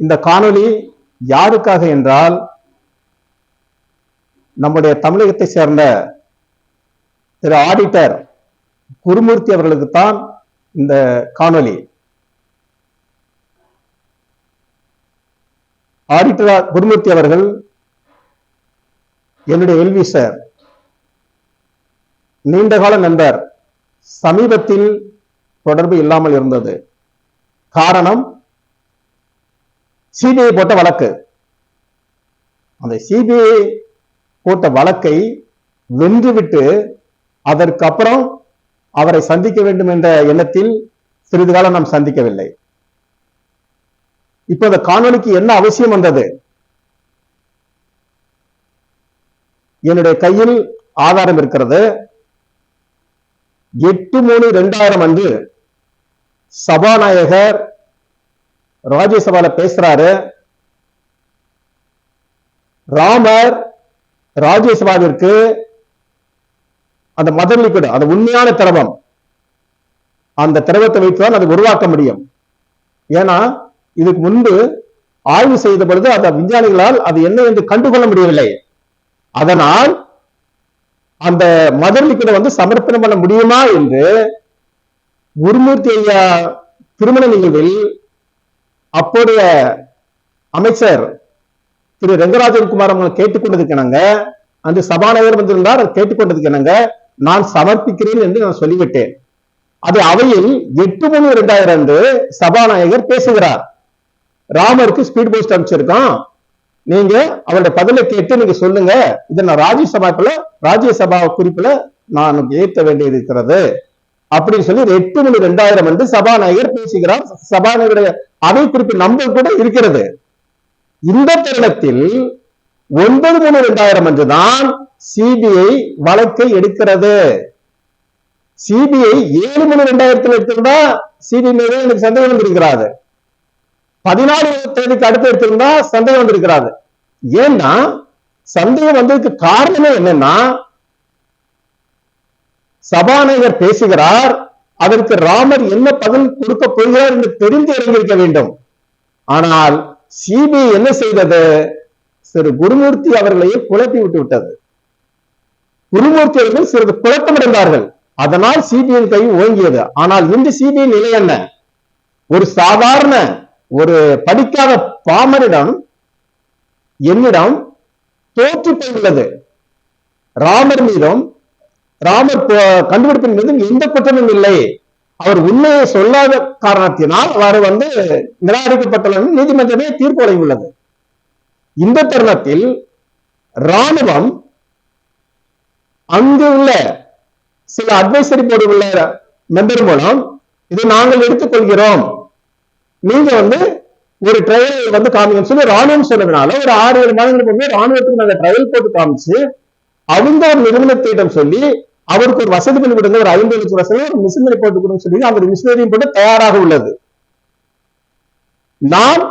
இந்த காணொளி யாருக்காக என்றால் நம்முடைய தமிழகத்தை சேர்ந்த திரு ஆடிட்டர் குருமூர்த்தி அவர்களுக்குத்தான் இந்த காணொளி. ஆடிட்டர் குருமூர்த்தி அவர்கள் என்னுடைய எல்வி சார் நீண்டகால நண்பர் சமீபத்தில் தொடர்பு இல்லாமல் இருந்தது. காரணம் சிபிஐ போட்ட வழக்கு. அந்த சிபிஐ போட்ட வழக்கை வென்றுவிட்டு அதற்கு அப்புறம் அவரை சந்திக்க வேண்டும் என்ற எண்ணத்தில் சிறிது காலம் நாம் சந்திக்கவில்லை. இப்ப இந்த காணொளிக்கு என்ன அவசியம் வந்தது? என்னுடைய கையில் ஆதாரம் இருக்கிறது. எட்டு மூணு ரெண்டாயிரம் அன்று சபாநாயகர் ராஜ்யசபால பேசுறாரு. ராமர் ராஜ்யசபாவிற்கு அந்த மதர் லிக்விட் அந்த உண்மையான திரவம் அந்த திரவத்தை வைத்துதான் அதை உருவாக்க முடியும். ஏன்னா இதுக்கு முன்பு ஆய்வு செய்த பொழுது அந்த விஞ்ஞானிகளால் அது என்ன என்று கண்டுகொள்ள முடியவில்லை. அதனால் அந்த மதர் லிக்விட வந்து சமர்ப்பணம் பண்ண முடியுமா என்று குருமூர்த்தி ஐயா திருமண நிகழ்வில் அப்போதைய அமைச்சர் திரு ரெங்கராஜன் குமார் அவங்க கேட்டுக்கொண்டதுக்கு அந்த சபாநாயகர் வந்திருந்தார் கேட்டுக்கொண்டதுக்கு நான் சமர்ப்பிக்கிறேன் என்று நான் சொல்லிவிட்டேன். அது அவையில் எட்டு மணி இரண்டாயிரம் அன்று சபாநாயகர் பேசுகிறார். ராமருக்கு ஸ்பீட் போஸ்ட் அமைச்சிருக்கோம் நீங்க அவருடைய பதிலை கேட்டு நீங்க சொல்லுங்க. இதை நான் ராஜ்யசபாக்குள்ள ராஜ்யசபா குறிப்புல நான் ஏற்ற வேண்டியது இருக்கிறது. அப்படின்னு சொல்லி எட்டு மணி ரெண்டாயிரம் வந்து சபாநாயகர் பேசுகிறார். சபாநாயகருடைய அவை குறிப்பு நம்பர் கூட இருக்கிறது. இந்த தருணத்தில் ஒன்பது மூணு ரெண்டாயிரம் அன்றுதான் சிபிஐ வழக்கை எடுக்கிறது. சிபிஐ ஏழு மணி ரெண்டாயிரத்தில் எடுத்திருந்தா சிபிஐ மீது எனக்கு சந்தேகம் வந்திருக்கிறாரு பதினாலு தேதிக்கு அடுத்து எடுத்திருந்தா சந்தேகம் வந்திருக்கிறாரு ஏன்னா சந்தேகம் வந்ததுக்கு காரணமே என்னன்னா சபாநாயகர் பேசுகிறார் அதற்கு ராமர் என்ன பதில் கொடுக்க போகிறார் என்று தெரிந்து இறங்கியிருக்க வேண்டும். ஆனால் சிபிஐ என்ன செய்தது? சிறு குருமூர்த்தி அவர்களையே குழப்பி விட்டு விட்டது. குருமூர்த்தி அவர்கள் சிறிது குழப்பமடைந்தார்கள். அதனால் சிபிஐ கை ஓங்கியது. ஆனால் இன்று சிபிஐ நிலை என்ன? ஒரு சாதாரண ஒரு படிக்காத பாமரிடம் என்னிடம் தோற்று போயுள்ளது. ராமர் மீதும் ராமர் கண்டுபிடிப்பின் மீது எந்த குற்றமும் இல்லை. அவர் உண்மையை சொல்லாத காரணத்தினால் அவர் வந்து நிராகரிக்கப்பட்டுள்ள நீதிமன்றமே தீர்ப்பு வழங்கியுள்ளது. இந்த தருணத்தில் ராணுவம் அங்கு உள்ள சில அட்வைசரி போர்டு உள்ள மெம்பர் மூலம் இதை நாங்கள் எடுத்துக்கொள்கிறோம். நீங்க வந்து ஒரு ட்ரையல் வந்து காமிங்கன்னு சொல்லி ராணுவம் சொன்னதுனால ஒரு ஆறு ஏழு மாதங்களுக்கு முன்னே ராணுவத்துக்கு நாங்கள் ட்ரையல் போட்டு காமிச்சு அவங்க ஒரு நிறுவனத்திடம் சொல்லி அவருக்கு ஒரு வசதி பண்ணி கொடுங்க ஒரு ஐம்பது லட்சம் வசதி ஒரு மிஷினரி போட்டு கொடுங்க சொல்லி அந்த மிஷினரியும் போட்டு தயாராக உள்ளது. நாம்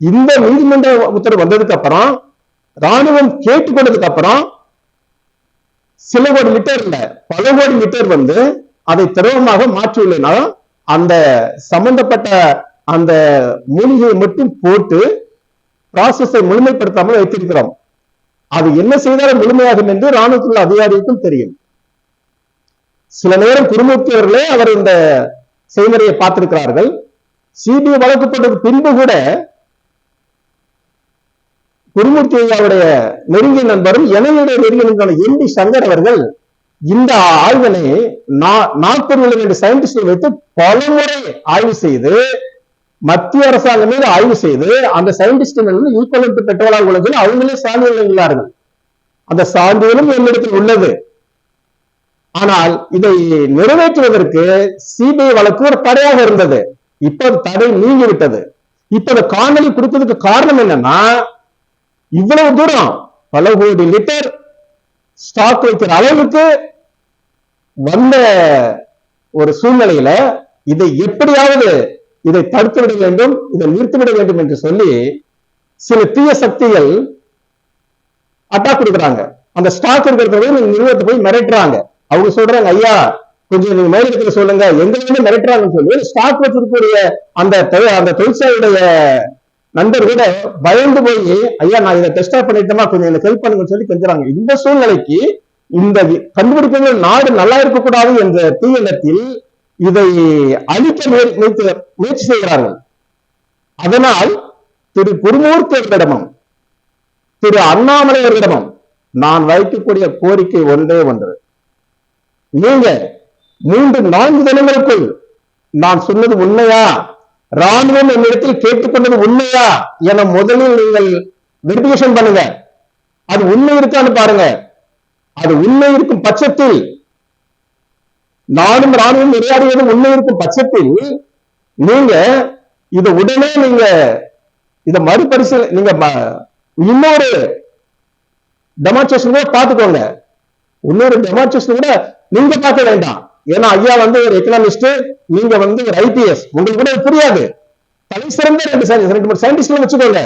இந்த நீதிமன்ற உத்தரவு வந்ததுக்கு அப்புறம் ராணுவம் கேட்டுக்கொண்டதுக்கு அப்புறம் சில கோடி லிட்டர் இல்ல பல கோடி லிட்டர் வந்து அதை திரவமாக மாற்றியுள்ளனா அந்த சம்பந்தப்பட்ட அந்த மூலிகையை மட்டும் போட்டு ப்ராசஸை முழுமைப்படுத்தாமல் வைத்திருக்கிறோம். அது என்ன செய்தாலும் முழுமையாகும் என்று ராணுவத்துள்ள அதிகாரிக்கும் தெரியும். சில நேரம் திருமூர்த்தியவர்களே அவர் இந்த செய்முறையை பார்த்திருக்கிறார்கள். சிபிஐ வழக்கப்பட்டது பின்பு கூட குருமூர்த்தி ஐயாவுடைய நெருங்கிய நண்பரும் எனவுடைய நெருங்கிய நண்பரான என் டி சங்கர் அவர்கள் இந்த ஆய்வினை நாற்பது ரெண்டு சயின்டிஸ்ட் வைத்து பல முறை ஆய்வு செய்து மத்திய அரசாங்கம் மீது ஆய்வு செய்து அந்த சயின்டிஸ்ட் ஈக்குவலண்ட் பெற்றோராக உள்ளது அவங்களே சான்றிதழ் வழங்கினார்கள் அந்த சான்றிதழும் என்னிடத்தில் உள்ளது. ஆனால் இதை நிறைவேற்றுவதற்கு சிபிஐ வழக்கு ஒரு தடையாக இருந்தது. இப்ப தடை நீங்கி விட்டது இப்ப இந்த காணொலி கொடுத்ததுக்கு காரணம் என்னன்னா இவ்வளவு தூரம் பல கோடி லிட்டர் ஸ்டாக் வைக்கிற அளவுக்கு வந்த ஒரு சூழ்நிலையில இதை எப்படியாவது இதை தடுத்து விட வேண்டும் இதை நிறுத்திவிட வேண்டும் என்று சொல்லி சில தீய சக்திகள் அட்டாக் கொடுக்குறாங்க. அந்த ஸ்டாக் இருக்கிறத நிறுவனத்தை போய் மிரட்டுறாங்க. அவங்க சொல்றாங்க ஐயா கொஞ்சம் நீங்க மேலிடத்துல சொல்லுங்க. எங்க வந்து மிரட்டுறாங்கன்னு சொல்லி ஸ்டாக் வச்சிருக்கக்கூடிய அந்த அந்த தொழிற்சாலையுடைய நண்பர் கூட பயந்து போய் ஐயா நான் இதை டெஸ்டா பண்ணிட்டோமா கொஞ்சம் எனக்கு ஹெல்ப் பண்ணுங்கன்னு சொல்லி கெஞ்சுறாங்க. இந்த சூழ்நிலைக்கு இந்த கண்டுபிடிப்புகள் நாடு நல்லா இருக்கக்கூடாது என்ற தீயெண்ணத்தில் இதை அழிக்க முயற்சி முயற்சி செய்கிறார்கள். அதனால் திரு குருமூர்த்தியர்களிடமும் திரு அண்ணாமலையர்களிடமும் நான் வைக்கக்கூடிய கோரிக்கை ஒன்றே ஒன்று. நீங்க மூன்று நான்கு தினங்களுக்குள் நான் சொன்னது உண்மையா? ராணுவம் என்னிடத்தில் கேட்டுக்கொண்டது உண்மையா? என முதலில் நீங்கள் வெரிபிகேஷன் பண்ணுங்க. அது உண்மை இருக்கான்னு பாருங்க. அது உண்மை இருக்கும் பட்சத்தில் நானும் ராணுவம் உரையாடியது உண்மை இருக்கும் பட்சத்தில் நீங்க இத உடனே நீங்க இத மறுபரிசீலனை நீங்க இன்னொரு டெமான்ஸ்ட்ரேஷன் கூட பாத்துக்கோங்க இன்னொரு டெமான்ஸ்ட்ரேஷன் கூட நீங்க பார்க்க வேண்டாம். ஏன்னா ஐயா வந்து ஒரு எக்கனாமிஸ்ட் நீங்க வந்து ஒரு ஐபிஎஸ் உங்களுக்கு கூட புரியாது. தலை சிறந்த ரெண்டு ரெண்டு மூணு சயின்டிஸ்ட் வச்சுக்கோங்க.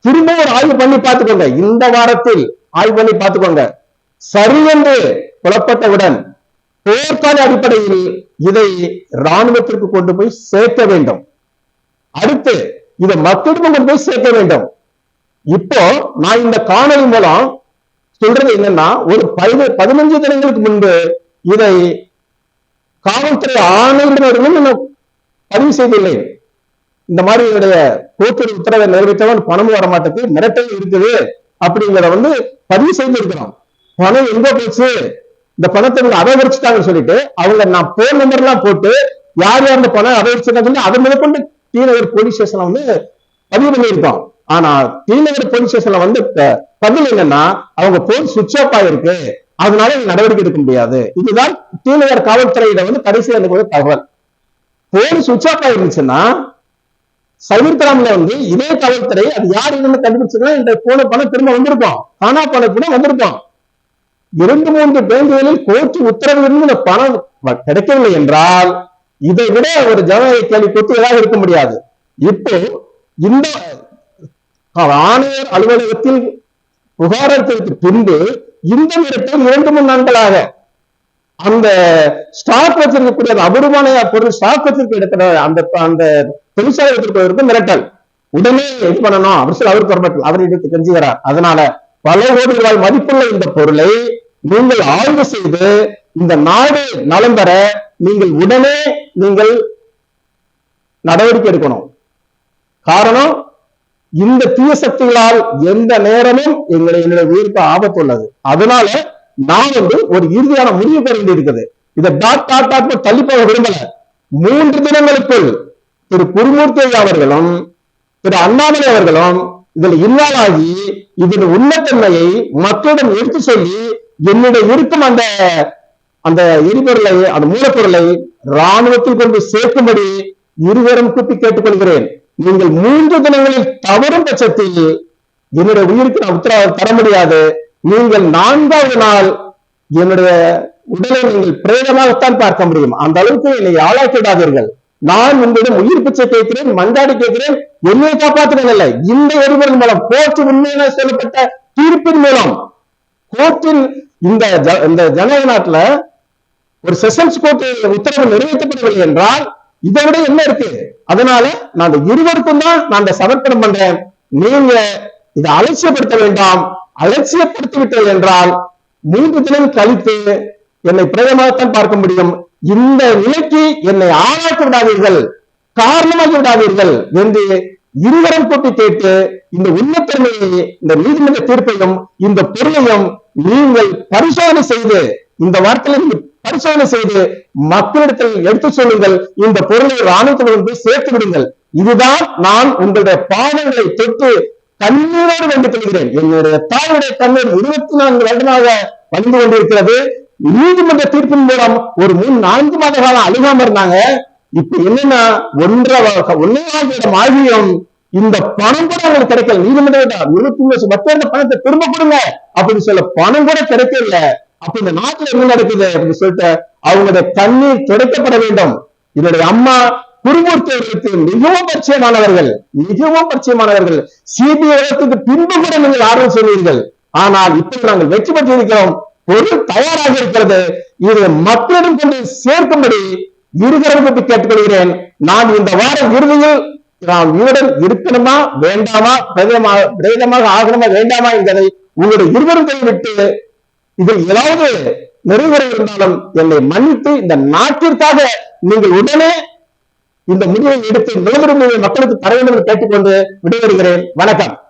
திரும்ப ஒரு ஆய்வு பண்ணி பார்த்துக்கோங்க. இந்த வாரத்தில் ஆய்வு பண்ணி பார்த்துக்கோங்க. சரி என்று புலப்பட்டவுடன் போர்க்கால அடிப்படையில் இதை ராணுவத்திற்கு கொண்டு போய் சேர்க்க வேண்டும். அடுத்து இதை மக்களிடம் கொண்டு போய் சேர்க்க வேண்டும். இப்போ நான் இந்த காணொலி மூலம் சொல்றது என்னன்னா ஒரு பதின பதினஞ்சு தினங்களுக்கு முன்பு இதை காவல்துறை ஆணையிடமும் பதிவு செய்துள்ளேன் இந்த மாதிரி என்னுடைய உத்தரவை நிறைவேற்றவன் பணமும் வர மாட்டேங்குது மிரட்டல் இருக்குது அப்படிங்கிறத வந்து பதிவு செய்திருக்கிறோம். பணம் எங்க போச்சு? இந்த பணத்தை நீங்க அபகரிச்சுட்டாங்கன்னு சொல்லிட்டு அவங்க நான் போன் நம்பர் எல்லாம் போட்டு யார் யார் இந்த பணம் அபகரிச்சிருக்காங்க சொல்லி அதை மேற்கொண்டு தீநகர் போலீஸ் ஸ்டேஷன்ல வந்து பதிவு பண்ணியிருக்கோம். ஆனா தீநகர் போலீஸ் ஸ்டேஷன்ல வந்து பதில் என்னன்னா அவங்க போன் சுவிட்ச் ஆஃப் ஆயிருக்கு. அதனால நடவடிக்கை எடுக்க முடியாது. இதுதான் டி காவல்துறையில வந்து கடைசி கூட தகவல். போன் சுவிட்ச் ஆஃப் ஆயிருந்துச்சுன்னா வந்து இதே காவல்துறை அது யார் என்னன்னு கண்டுபிடிச்சதுன்னா இந்த போன பணம் திரும்ப வந்திருப்பான் காணா பணம் கூட வந்திருக்கும். இரண்டு மூன்று பேங்குகளில் கோர்ட் உத்தரவு இருந்து இந்த பணம் கிடைக்கவில்லை என்றால் இதை விட ஒரு ஜனநாயக கேள்வி கொத்து ஏதாவது இருக்க முடியாது. இப்போ இந்த ஆணையர் அலுவலகத்தில் புகாரத்திற்கு பின்பு இந்த நேரத்தில் இரண்டு மூணு நாட்களாக அந்த ஸ்டாக் வச்சிருக்கக்கூடிய அபூர்வமான பொருள் ஸ்டாக் வச்சிருக்க இடத்துல அந்த அந்த தொழிற்சாலை வச்சிருப்பதற்கு மிரட்டல். உடனே இது பண்ணணும். அப்படின்னு சொல்லி அவருக்கு வரப்பட்டு அவர் எடுத்து கெஞ்சுகிறார். அதனால பல கோடி ரூபாய் மதிப்புள்ள இந்த பொருளை நீங்கள் ஆய்வு செய்து இந்த நாடு நலம் பெற நீங்கள் உடனே நீங்கள் நடவடிக்கை எடுக்கணும். காரணம் இந்த தீய சக்திகளால் எந்த நேரமும் எங்களை என்னுடைய உயிருக்கு ஆபத்து உள்ளது. அதனால நான் வந்து ஒரு இறுதியான முடிவு பெற வேண்டியிருக்குது இதை டாட் டாட் டாட் தள்ளி போக விரும்பல. மூன்று தினங்களுக்குள் திரு குருமூர்த்தி அவர்களும் திரு அண்ணாமலை அவர்களும் இதில் இல்லாதாகி இதன் உண்மைத்தன்மையை மக்களிடம் எடுத்து சொல்லி என்னுடைய இருக்கும் அந்த அந்த எரிபொருளை அந்த மூலப்பொருளை ராணுவத்தில் கொண்டு சேர்க்கும்படி இருவரும் கூப்பி கேட்டுக்கொள்கிறேன். நீங்கள் மூன்று தினங்களில் தவறும் பட்சத்தில் என்னுடைய உயிருக்கு நான் உத்தரவாதம் தர முடியாது. நீங்கள் நான்காவது நாள் என்னுடைய உடலை நீங்கள் பிரேதமாகத்தான் பார்க்க முடியும். அந்த அளவுக்கு என்னை ஆளாக்கிடாதீர்கள் நான் உங்களிடம் உயிர் பிச்சை கேட்கிறேன் மண்டாடி கேட்கிறேன் என்னை காப்பாற்றுங்கள் இல்லை. இந்த ஒருவரின் மூலம் கோர்ட்டு உண்மையான சொல்லப்பட்ட தீர்ப்பின் மூலம் கோர்ட்டின் இந்த ஜ- இந்த ஜனநாயக நாட்டுல ஒரு செஷன்ஸ் கோர்ட் உத்தரவு நிறைவேற்றப்படவில்லை என்றால் இதை விட என்ன இருக்கு? அதனால நான் அந்த இருவருக்கும் தான் நான் அந்த சமர்ப்பணம் பண்றேன். நீங்க இதை அலட்சியப்படுத்த வேண்டாம். அலட்சியப்படுத்தி விட்டது என்றால் மூன்று தினம் கழித்து என்னை பிரேதமாகத்தான் பார்க்க முடியும். இந்த நிலைக்கு என்னை ஆளாக்கி விடாதீர்கள். காரணமாகி விடாதீர்கள் என்று இருவரும் கூட்டி கேட்டு இந்த உண்மைத்தன்மையை இந்த நீதிமன்ற தீர்ப்பையும் இந்த பொருளையும் நீங்கள் பரிசோதனை செய்து இந்த வார்த்தையில நீங்க பரிசோதனை செய்து மக்களிடத்தில் எடுத்து சொல்லுங்கள். இந்த பொருளை ராணுவத்தினர் போய் சேர்த்து விடுங்கள். இதுதான் நான் உங்களுடைய பாதங்களை தொட்டு கண்ணீரோடு வேண்டிக் கொள்கிறேன். என்னுடைய தாயுடைய கண்ணீர் இருபத்தி நான்கு வருடமாக வந்து கொண்டிருக்கிறது. நீதிமன்ற தீர்ப்பின் மூலம் ஒரு மூணு நான்கு மாத காலம் அழுகாம இருந்தாங்க. இப்ப என்னன்னா ஒன்றரை வ- ஒன்னே ஆகியம் ஆகியும் இந்த பணம் கூட அவங்களுக்கு கிடைக்கல. நீதிமன்ற இருபத்தி மூணு மக்கள் பணத்தை திரும்ப கொடுங்க. அப்படின்னு சொல்ல பணம் கூட கிடைக்கல அப்ப இந்த நாட்டுல என்ன நடக்குது அப்படின்னு சொல்லிட்டு அவங்களுடைய கண்ணீர் துடைக்கப்பட வேண்டும். என்னுடைய அம்மா குருமூர்த்தி மிகவும் பரிச்சயமானவர்கள் மிகவும் பரிச்சயமானவர்கள். சிபிஐ வழக்குக்கு பின்பு கூட நீங்கள் ஆர்வம் சொன்னீர்கள் ஆனால் இப்போ நாங்கள் வெற்றி பெற்றிருக்கிறோம். பொருள் தயாராக இருக்கிறது. இது மக்களிடம் கொண்டு சேர்க்கும்படி இருகரம் கேட்டுக்கொள்கிறேன். நான் இந்த வாரம் இறுதியில் நாம் உயிருடன் இருக்கணுமா வேண்டாமா பிரதமாக பிரேதமாக ஆகணுமா வேண்டாமா என்பதை உங்களுடைய இருவரும் விட்டு இதில் ஏதாவது நிறைவேற இருந்தாலும் என்னை மன்னித்து இந்த நாட்டிற்காக நீங்கள் உடனே இந்த முடிவை எடுத்து நிலவரம் மக்களுக்கு தர வேண்டும் என்று கேட்டுக்கொண்டு விடைபெறுகிறேன். வணக்கம்.